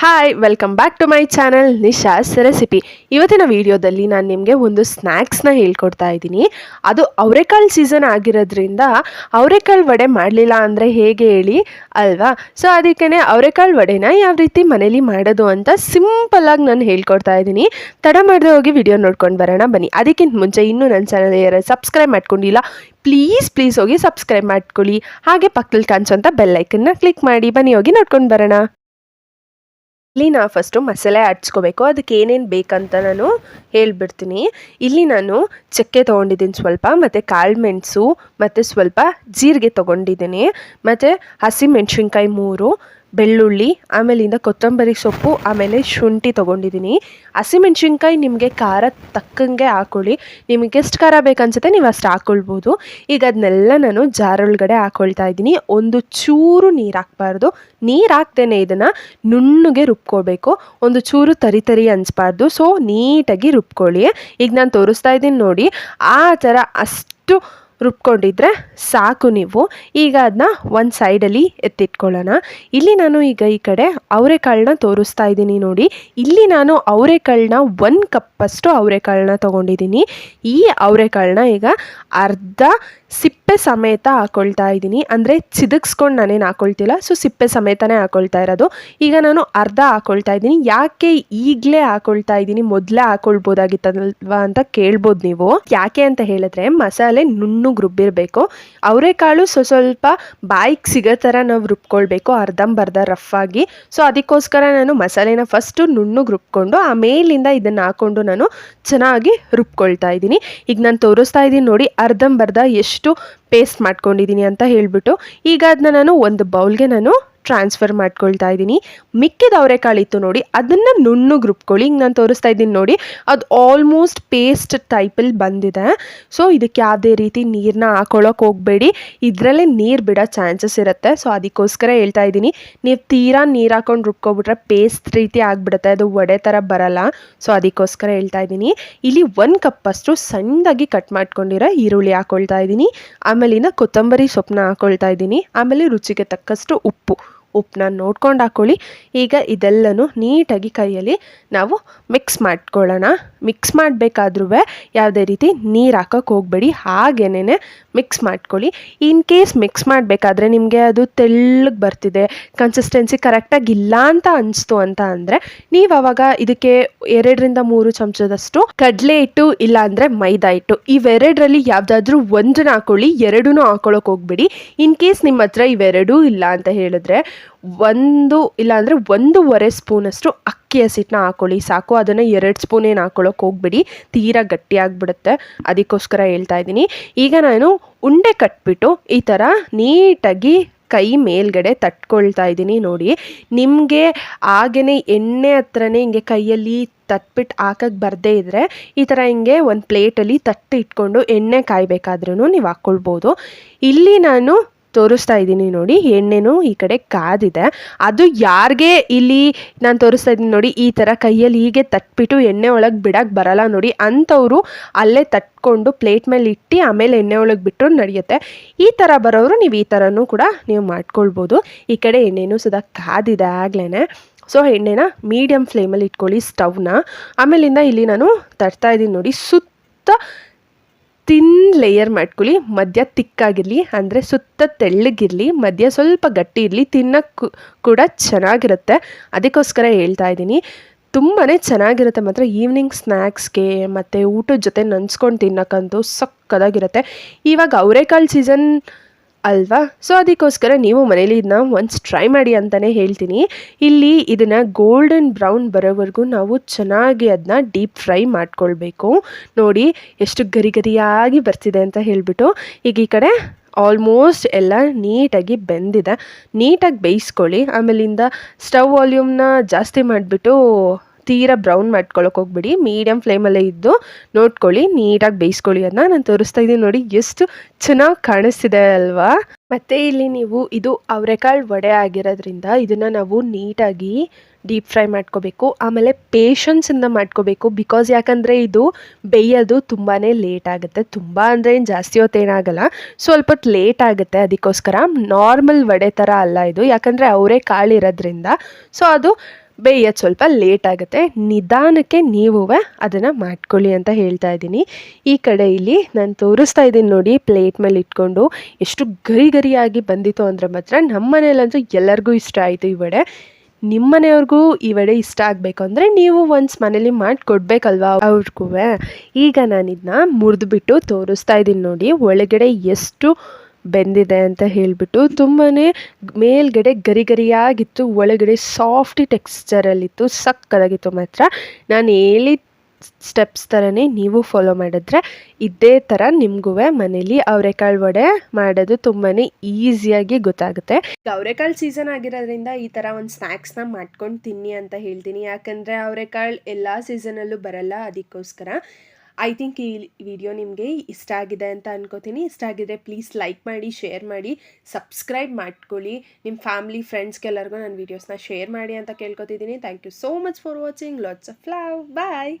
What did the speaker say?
Hi welcome back to my channel Nisha's recipe ಇವತ್ತಿನ ವಿಡಿಯೋದಲ್ಲಿ ನಾನು ನಿಮಗೆ ಒಂದು ಸ್ನ್ಯಾಕ್ಸ್ನ ಹೇಳ್ಕೊಡ್ತಾ ಇದ್ದೀನಿ. ಅದು ಅವರೆಕಾಳು ಸೀಸನ್ ಆಗಿರೋದ್ರಿಂದ ಅವರೆಕಾಳು ವಡೆ ಮಾಡಲಿಲ್ಲ ಅಂದರೆ ಹೇಗೆ ಹೇಳಿ ಅಲ್ವಾ? ಸೊ ಅದಕ್ಕೇ ಅವರೆಕಾಳು ವಡೆನ ಯಾವ ರೀತಿ ಮನೇಲಿ ಮಾಡೋದು ಅಂತ ಸಿಂಪಲ್ಲಾಗಿ ನಾನು ಹೇಳ್ಕೊಡ್ತಾ ಇದ್ದೀನಿ. ತಡ ಮಾಡದೆ ಹೋಗಿ ವಿಡಿಯೋ ನೋಡ್ಕೊಂಡು ಬರೋಣ, ಬನ್ನಿ. ಅದಕ್ಕಿಂತ ಮುಂಚೆ ಇನ್ನೂ ನನ್ನ ಚಾನಲ್ ಯಾರು ಸಬ್ಸ್ಕ್ರೈಬ್ ಮಾಡ್ಕೊಂಡಿಲ್ಲ ಪ್ಲೀಸ್ ಪ್ಲೀಸ್ ಹೋಗಿ ಸಬ್ಸ್ಕ್ರೈಬ್ ಮಾಡ್ಕೊಳ್ಳಿ. ಹಾಗೆ ಪಕ್ಕದಲ್ಲಿ ಕಾಣಿಸೋಂಥ ಬೆಲ್ಲೈಕನ್ನ ಕ್ಲಿಕ್ ಮಾಡಿ, ಬನ್ನಿ ಹೋಗಿ ನೋಡ್ಕೊಂಡು ಬರೋಣ. ಇಲ್ಲಿ ನಾ ಫಸ್ಟು ಮಸಾಲೆ ಹಚ್ಕೋಬೇಕು ಅದಕ್ಕೆ ಏನೇನು ಬೇಕಂತ ನಾನು ಹೇಳ್ಬಿಡ್ತೀನಿ. ಇಲ್ಲಿ ನಾನು ಚಕ್ಕೆ ತೊಗೊಂಡಿದ್ದೀನಿ ಸ್ವಲ್ಪ, ಮತ್ತು ಕಾಳು ಮೆಣಸು, ಮತ್ತು ಸ್ವಲ್ಪ ಜೀರಿಗೆ ತೊಗೊಂಡಿದ್ದೀನಿ, ಮತ್ತು ಹಸಿಮೆಣ್ಸಿನ್ಕಾಯಿ ಮೂರು ಬೆಳ್ಳುಳ್ಳಿ, ಆಮೇಲಿಂದ ಕೊತ್ತಂಬರಿ ಸೊಪ್ಪು, ಆಮೇಲೆ ಶುಂಠಿ ತೊಗೊಂಡಿದ್ದೀನಿ. ಹಸಿಮೆಣ್ಸಿನ್ಕಾಯಿ ನಿಮಗೆ ಖಾರ ತಕ್ಕಂಗೆ ಹಾಕ್ಕೊಳ್ಳಿ ನಿಮಗೆ ಎಷ್ಟು ಖಾರ ಬೇಕನ್ಸುತ್ತೆ ನೀವು ಅಷ್ಟು ಹಾಕ್ಕೊಳ್ಬೋದು ಈಗ ಅದನ್ನೆಲ್ಲ ನಾನು ಜಾರೊಳಗಡೆ ಹಾಕ್ಕೊಳ್ತಾ ಇದ್ದೀನಿ. ಒಂದು ಚೂರು ನೀರು ಹಾಕ್ಬಾರ್ದು. ನೀರು ಹಾಕ್ದೇನೆ ಇದನ್ನು ನುಣ್ಣಗೆ ರುಬ್ಕೋಬೇಕು. ಒಂದು ಚೂರು ತರಿ ತರಿ ಅನಿಸ್ಬಾರ್ದು. ಸೊ ನೀಟಾಗಿ ರುಬ್ಕೊಳ್ಳಿ. ಈಗ ನಾನು ತೋರಿಸ್ತಾ ಇದ್ದೀನಿ ನೋಡಿ. ಆ ಥರ ಅಷ್ಟು ರುಬ್ಕೊಂಡಿದ್ರೆ ಸಾಕು ನೀವು. ಈಗ ಅದನ್ನ ಒಂದು ಸೈಡಲ್ಲಿ ಎತ್ತಿಟ್ಕೊಳ್ಳೋಣ. ಇಲ್ಲಿ ನಾನು ಈಗ ಈ ಕಡೆ ಅವರೆಕಾಳನ್ನ ತೋರಿಸ್ತಾ ಇದ್ದೀನಿ ನೋಡಿ. ಇಲ್ಲಿ ನಾನು ಅವರೆಕಾಳನ್ನ ಒಂದು ಕಪ್ಪಷ್ಟು ಅವರೆಕಾಳನ್ನ ತೊಗೊಂಡಿದ್ದೀನಿ. ಈ ಅವರೆಕಾಳನ್ನ ಈಗ ಅರ್ಧ ಸಿಪ್ಪೆ ಸಮೇತ ಹಾಕೊಳ್ತಾ ಇದ್ದೀನಿ. ಅಂದರೆ ಚಿದಕ್ಸ್ಕೊಂಡು ನಾನೇನು ಹಾಕೊಳ್ತಿಲ್ಲ. ಸೊ ಸಿಪ್ಪೆ ಸಮೇತನೇ ಹಾಕೊಳ್ತಾ ಇರೋದು. ಈಗ ನಾನು ಅರ್ಧ ಹಾಕೊಳ್ತಾ ಇದ್ದೀನಿ. ಯಾಕೆ ಈಗಲೇ ಹಾಕೊಳ್ತಾ ಇದ್ದೀನಿ? ಮೊದಲೇ ಹಾಕೊಳ್ಬೋದಾಗಿತ್ತಲ್ವಾ ಅಂತ ಕೇಳ್ಬೋದು ನೀವು. ಯಾಕೆ ಅಂತ ಹೇಳಿದ್ರೆ, ಮಸಾಲೆ ನುಣ್ಣಗೆ ರುಬ್ಬಿರಬೇಕು. ಅವರೆಕಾಳು ಸೊ, ಸ್ವಲ್ಪ ಬಾಯಿಗೆ ಸಿಗೋ ಥರ ನಾವು ರುಬ್ಕೊಳ್ಬೇಕು. ಅರ್ಧಂಬರ್ಧ ರಫ್ ಆಗಿ. ಸೊ ಅದಕ್ಕೋಸ್ಕರ ನಾನು ಮಸಾಲೆನ ಫಸ್ಟು ನುಣ್ಣಗೆ ರುಬ್ಕೊಂಡು, ಆಮೇಲಿಂದ ಇದನ್ನು ಹಾಕ್ಕೊಂಡು ನಾನು ಚೆನ್ನಾಗಿ ರುಬ್ಕೊಳ್ತಾ ಇದ್ದೀನಿ. ಈಗ ನಾನು ತೋರಿಸ್ತಾ ಇದ್ದೀನಿ ನೋಡಿ, ಅರ್ಧಂಬರ್ಧ ಎಷ್ಟು ಪೇಸ್ಟ್ ಮಾಡ್ಕೊಂಡಿದ್ದೀನಿ ಅಂತ ಹೇಳಿಬಿಟ್ಟು ಈಗ ಅದನ್ನ ನಾನು ಒಂದು ಬೌಲ್ಗೆ ನಾನು ಟ್ರಾನ್ಸ್ಫರ್ ಮಾಡ್ಕೊಳ್ತಾ ಇದ್ದೀನಿ. ಮಿಕ್ಕಿದ ಅವರೆಕಾಳಿತ್ತು ನೋಡಿ, ಅದನ್ನು ನುಣ್ಣು ರುಬ್ಕೊಳ್ಳಿ ಈಗ ನಾನು ತೋರಿಸ್ತಾ ಇದ್ದೀನಿ ನೋಡಿ, ಅದು ಆಲ್ಮೋಸ್ಟ್ ಪೇಸ್ಟ್ ಟೈಪಲ್ಲಿ ಬಂದಿದೆ. ಸೊ ಇದಕ್ಕೆ ಯಾವುದೇ ರೀತಿ ನೀರನ್ನ ಹಾಕೊಳ್ಳೋಕೆ ಹೋಗಬೇಡಿ. ಇದರಲ್ಲೇ ನೀರು ಬಿಡೋ ಚಾನ್ಸಸ್ ಇರುತ್ತೆ. ಸೊ ಅದಕ್ಕೋಸ್ಕರ ಹೇಳ್ತಾ ಇದ್ದೀನಿ. ನೀವು ತೀರಾ ನೀರು ಹಾಕೊಂಡು ರುಬ್ಕೊಬಿಟ್ರೆ ಪೇಸ್ಟ್ ರೀತಿ ಆಗಿಬಿಡುತ್ತೆ. ಅದು ವಡೆ ಥರ ಬರಲ್ಲ. ಸೊ ಅದಕ್ಕೋಸ್ಕರ ಹೇಳ್ತಾ ಇದ್ದೀನಿ. ಇಲ್ಲಿ ಒಂದು ಕಪ್ಪಷ್ಟು ಸಣ್ಣದಾಗಿ ಕಟ್ ಮಾಡ್ಕೊಂಡಿರೋ ಈರುಳ್ಳಿ ಹಾಕೊಳ್ತಾ ಇದ್ದೀನಿ. ಆಮೇಲಿಂದ ಕೊತ್ತಂಬರಿ ಸೊಪ್ಪನ್ನ ಹಾಕೊಳ್ತಾ ಇದ್ದೀನಿ. ಆಮೇಲೆ ರುಚಿಗೆ ತಕ್ಕಷ್ಟು ಉಪ್ಪು. ಉಪ್ಪನ್ನ ನೋಡ್ಕೊಂಡು ಹಾಕ್ಕೊಳ್ಳಿ ಈಗ ಇದೆಲ್ಲನೂ ನೀಟಾಗಿ ಕೈಯಲ್ಲಿ ನಾವು ಮಿಕ್ಸ್ ಮಾಡ್ಕೊಳ್ಳೋಣ. ಮಿಕ್ಸ್ ಮಾಡಬೇಕಾದ್ರೂ ಯಾವುದೇ ರೀತಿ ನೀರು ಹಾಕೋಕ್ಕೆ ಹೋಗಬೇಡಿ. ಹಾಗೇನೇ ಮಿಕ್ಸ್ ಮಾಡ್ಕೊಳ್ಳಿ. ಇನ್ ಕೇಸ್ ಮಿಕ್ಸ್ ಮಾಡಬೇಕಾದ್ರೆ ನಿಮಗೆ ಅದು ತೆಳ್ಳಗೆ ಬರ್ತಿದೆ. ಕನ್ಸಿಸ್ಟೆನ್ಸಿ ಕರೆಕ್ಟಾಗಿ ಇಲ್ಲ ಅಂತ ಅನಿಸ್ತು ಅಂತ ಅಂದರೆ ನೀವು ಅವಾಗ ಇದಕ್ಕೆ ಎರಡರಿಂದ ಮೂರು ಚಮಚದಷ್ಟು ಕಡಲೆ ಹಿಟ್ಟು ಇಲ್ಲಾಂದರೆ ಮೈದಾ ಹಿಟ್ಟು. ಇವೆರಡರಲ್ಲಿ ಯಾವುದಾದ್ರೂ ಒಂದನ್ನ ಹಾಕೊಳ್ಳಿ ಎರಡೂ ಹಾಕೊಳ್ಳೋಕೆ ಹೋಗಬೇಡಿ. ಇನ್ ಕೇಸ್ ನಿಮ್ಮ ಹತ್ರ ಇವೆರಡೂ ಇಲ್ಲ ಅಂತ ಹೇಳಿದ್ರೆ ಒಂದು ಇಲ್ಲಾಂದರೆ ಒಂದೂವರೆ ಸ್ಪೂನಷ್ಟು ಅಕ್ಕಿ ಹಸಿಟ್ಟನ್ನ ಹಾಕೊಳ್ಳಿ. ಸಾಕು, ಅದನ್ನು ಎರಡು ಸ್ಪೂನ್ ಏನು ಹಾಕ್ಕೊಳ್ಳೋಕೆ ಹೋಗ್ಬಿಡಿ. ತೀರಾ ಗಟ್ಟಿಯಾಗಿಬಿಡುತ್ತೆ. ಅದಕ್ಕೋಸ್ಕರ ಹೇಳ್ತಾ ಇದ್ದೀನಿ. ಈಗ ನಾನು ಉಂಡೆ ಕಟ್ಬಿಟ್ಟು ಈ ಥರ ನೀಟಾಗಿ ಕೈ ಮೇಲ್ಗಡೆ ತಟ್ಕೊಳ್ತಾ ಇದ್ದೀನಿ ನೋಡಿ. ನಿಮಗೆ ಹಾಗೇ ಎಣ್ಣೆ ಹತ್ರನೇ ಹಿಂಗೆ ಕೈಯಲ್ಲಿ ತಟ್ಬಿಟ್ಟು ಹಾಕಕ್ಕೆ ಬರದೇ ಇದ್ದರೆ ಈ ಥರ ಹಿಂಗೆ ಒಂದು ಪ್ಲೇಟಲ್ಲಿ ತಟ್ಟು ಇಟ್ಕೊಂಡು ಎಣ್ಣೆ ಕಾಯಬೇಕಾದ್ರೂ ನೀವು ಹಾಕ್ಕೊಳ್ಬೋದು ಇಲ್ಲಿ ನಾನು ತೋರಿಸ್ತಾ ಇದ್ದೀನಿ ನೋಡಿ. ಎಣ್ಣೆನೂ ಈ ಕಡೆ ಕಾದಿದೆ. ಅದು ಯಾರಿಗೆ ಇಲ್ಲಿ ನಾನು ತೋರಿಸ್ತಾ ಇದ್ದೀನಿ ನೋಡಿ, ಈ ಥರ ಕೈಯಲ್ಲಿ ಹೀಗೆ ತಟ್ಬಿಟ್ಟು ಎಣ್ಣೆ ಒಳಗೆ ಬಿಡಕ್ಕೆ ಬರಲ್ಲ ನೋಡಿ. ಅಂಥವ್ರು ಅಲ್ಲೇ ತಟ್ಕೊಂಡು ಪ್ಲೇಟ್ ಮೇಲೆ ಇಟ್ಟು ಆಮೇಲೆ ಎಣ್ಣೆ ಒಳಗೆ ಬಿಟ್ಟರು ನಡೆಯುತ್ತೆ. ಈ ಥರ ಬರೋರು ನೀವು ಈ ಥರನೂ ಕೂಡ ನೀವು ಮಾಡ್ಕೊಳ್ಬೋದು. ಈ ಕಡೆ ಎಣ್ಣೆನೂ ಸುದಾ ಕಾದಿದೆ ಆಗ್ಲೇ ಸೊ, ಎಣ್ಣೆನ ಮೀಡಿಯಮ್ ಫ್ಲೇಮಲ್ಲಿ ಇಟ್ಕೊಳ್ಳಿ ಸ್ಟವ್ನ. ಆಮೇಲಿಂದ ಇಲ್ಲಿ ನಾನು ತಟ್ತಾ ಇದ್ದೀನಿ ನೋಡಿ, ಸುತ್ತ ತಿನ್ ಲೇಯರ್ ಮಾಡ್ಕೊಳ್ಳಿ, ಮಧ್ಯ ತಿಕ್ಕಾಗಿರಲಿ ಅಂದರೆ ಸುತ್ತ ತೆಳ್ಳಗಿರಲಿ, ಮಧ್ಯ ಸ್ವಲ್ಪ ಗಟ್ಟಿ ಇರಲಿ ತಿನ್ನೋಕ್ಕೂ ಕೂಡ ಚೆನ್ನಾಗಿರುತ್ತೆ. ಅದಕ್ಕೋಸ್ಕರ ಹೇಳ್ತಾ ಇದ್ದೀನಿ ತುಂಬಾ ಚೆನ್ನಾಗಿರುತ್ತೆ ಮಾತ್ರ ಈವ್ನಿಂಗ್ ಸ್ನ್ಯಾಕ್ಸ್ಗೆ ಮತ್ತು ಊಟದ ಜೊತೆ ನೆನ್ಸ್ಕೊಂಡು ತಿನ್ನೋಕ್ಕಂತೂ ಸಕ್ಕದಾಗಿರುತ್ತೆ ಇವಾಗ ಅವರೆಕಾಳು ಸೀಸನ್ ಅಲ್ವಾ? ಸೊ ಅದಕ್ಕೋಸ್ಕರ ನೀವು ಮನೇಲಿ ಇದನ್ನ ಒನ್ಸ್ ಟ್ರೈ ಮಾಡಿ ಅಂತಲೇ ಹೇಳ್ತೀನಿ. ಇಲ್ಲಿ ಇದನ್ನು ಗೋಲ್ಡನ್ ಬ್ರೌನ್ ಬರೋವರೆಗೂ ನಾವು ಚೆನ್ನಾಗಿ ಅದನ್ನ ಡೀಪ್ ಫ್ರೈ ಮಾಡ್ಕೊಳ್ಬೇಕು. ನೋಡಿ, ಎಷ್ಟು ಗರಿ ಗರಿಯಾಗಿ ಬರ್ತಿದೆ ಅಂತ ಹೇಳಿಬಿಟ್ಟು, ಈಗ ಈ ಕಡೆ ಆಲ್ಮೋಸ್ಟ್ ಎಲ್ಲ ನೀಟಾಗಿ ಬೆಂದಿದೆ. ನೀಟಾಗಿ ಬೇಯಿಸ್ಕೊಳ್ಳಿ. ಆಮೇಲಿಂದ ಸ್ಟವ್ ವಾಲ್ಯೂಮ್ನ ಜಾಸ್ತಿ ಮಾಡಿಬಿಟ್ಟು ತೀರಾ ಬ್ರೌನ್ ಮಾಡ್ಕೊಳ್ಳೋಕೆ ಹೋಗ್ಬಿಡಿ ಮೀಡಿಯಮ್ ಫ್ಲೇಮಲ್ಲೇ ಇದ್ದು ನೋಡ್ಕೊಳ್ಳಿ, ನೀಟಾಗಿ ಬೇಯಿಸ್ಕೊಳ್ಳಿ ಅದನ್ನ ನಾನು ತೋರಿಸ್ತಾ ಇದ್ದೀನಿ ನೋಡಿ, ಎಷ್ಟು ಚೆನ್ನಾಗಿ ಕಾಣಿಸ್ತಿದೆ ಅಲ್ವಾ? ಮತ್ತು ಇಲ್ಲಿ ನೀವು ಇದು ಅವರೆಕಾಳು ವಡೆ ಆಗಿರೋದ್ರಿಂದ ಇದನ್ನು ನಾವು ನೀಟಾಗಿ ಡೀಪ್ ಫ್ರೈ ಮಾಡ್ಕೋಬೇಕು. ಆಮೇಲೆ ಪೇಷನ್ಸಿಂದ ಮಾಡ್ಕೋಬೇಕು ಬಿಕಾಸ್ ಯಾಕಂದರೆ ಇದು ಬೇಯೋದು ತುಂಬಾ ಲೇಟ್ ಆಗುತ್ತೆ. ತುಂಬ ಅಂದರೆ ಏನು ಜಾಸ್ತಿ ಹೊತ್ತೇನಾಗಲ್ಲ ಸ್ವಲ್ಪ ಹೊತ್ತು ಲೇಟ್ ಆಗುತ್ತೆ ಅದಕ್ಕೋಸ್ಕರ. ನಾರ್ಮಲ್ ವಡೆ ಥರ ಅಲ್ಲ ಇದು. ಯಾಕಂದರೆ ಅವರೇ ಕಾಳಿರೋದ್ರಿಂದ. ಸೊ ಅದು ಬೇಯೋದು ಸ್ವಲ್ಪ ಲೇಟ್ ಆಗುತ್ತೆ. ನಿಧಾನಕ್ಕೆ ನೀವು ಅದನ್ನು ಮಾಡ್ಕೊಳ್ಳಿ ಅಂತ ಹೇಳ್ತಾ ಇದ್ದೀನಿ. ಈ ಕಡೆ ಇಲ್ಲಿ ನಾನು ತೋರಿಸ್ತಾ ಇದ್ದೀನಿ ನೋಡಿ ಪ್ಲೇಟ್ ಮೇಲೆ ಇಟ್ಕೊಂಡು ಎಷ್ಟು ಗರಿ ಗರಿಯಾಗಿ ಬಂದಿತ್ತು ಅಂದರೆ ಮಾತ್ರ ನಮ್ಮ ಮನೇಲಂತೂ ಎಲ್ಲರಿಗೂ ಇಷ್ಟ ಆಯಿತು ಈ ವಡೆ. ನಿಮ್ಮ ಮನೆಯವ್ರಿಗೂ ಈ ವಡೆ ಇಷ್ಟ ಆಗಬೇಕು ಅಂದರೆ ನೀವು ಒನ್ಸ್ ಮನೇಲಿ ಮಾಡಿ ಕೊಡಬೇಕಲ್ವಾ ಅವ್ರಿಗೂ ಈಗ ನಾನು ಇದನ್ನ ಮುರಿದ್ಬಿಟ್ಟು ತೋರಿಸ್ತಾ ಇದ್ದೀನಿ ನೋಡಿ ಒಳಗಡೆ ಎಷ್ಟು ಬೆಂದಿದೆ ಅಂತ ಹೇಳಿಬಿಟ್ಟು ತುಂಬಾ ಮೇಲ್ಗಡೆ ಗರಿ ಗರಿಯಾಗಿತ್ತು ಒಳಗಡೆ ಸಾಫ್ಟ್ ಟೆಕ್ಸ್ಚರಲ್ಲಿತ್ತು ಸಕ್ಕದಾಗಿತ್ತು ಮಾತ್ರ. ನಾನು ಹೇಳಿ ಸ್ಟೆಪ್ಸ್ ಥರನೇ ನೀವು ಫಾಲೋ ಮಾಡಿದ್ರೆ ಇದೇ ಥರ ನಿಮಗೂ ಮನೇಲಿ ಅವರೆಕಾಳು ವಡೆ ಮಾಡೋದು ತುಂಬಾ ಈಸಿಯಾಗಿ ಗೊತ್ತಾಗುತ್ತೆ. ಅವರೆಕಾಳು ಸೀಸನ್ ಆಗಿರೋದ್ರಿಂದ ಈ ಥರ ಒಂದು ಸ್ನ್ಯಾಕ್ಸ್ನ ಮಾಡ್ಕೊಂಡು ತಿನ್ನಿ ಅಂತ ಹೇಳ್ತೀನಿ. ಯಾಕಂದರೆ ಅವರೆಕಾಳು ಎಲ್ಲ ಸೀಸನಲ್ಲೂ ಬರಲ್ಲ, ಅದಕ್ಕೋಸ್ಕರ. ಐ ಥಿಂಕ್ ಈ ವಿಡಿಯೋ ನಿಮಗೆ ಇಷ್ಟ ಆಗಿದೆ ಅಂತ ಅನ್ಕೋತೀನಿ. ಇಷ್ಟ ಆಗಿದೆ ಪ್ಲೀಸ್ ಲೈಕ್ ಮಾಡಿ ಶೇರ್ ಮಾಡಿ ಸಬ್ಸ್ಕ್ರೈಬ್ ಮಾಡ್ಕೊಳ್ಳಿ. ನಿಮ್ಮ ಫ್ಯಾಮಿಲಿ ಫ್ರೆಂಡ್ಸ್ಗೆಲ್ಲರಿಗೂ ನನ್ನ ವೀಡಿಯೋಸ್ನ ಶೇರ್ ಮಾಡಿ ಅಂತ ಕೇಳ್ಕೊತಿದ್ದೀನಿ. Thank you so much for watching lots of love bye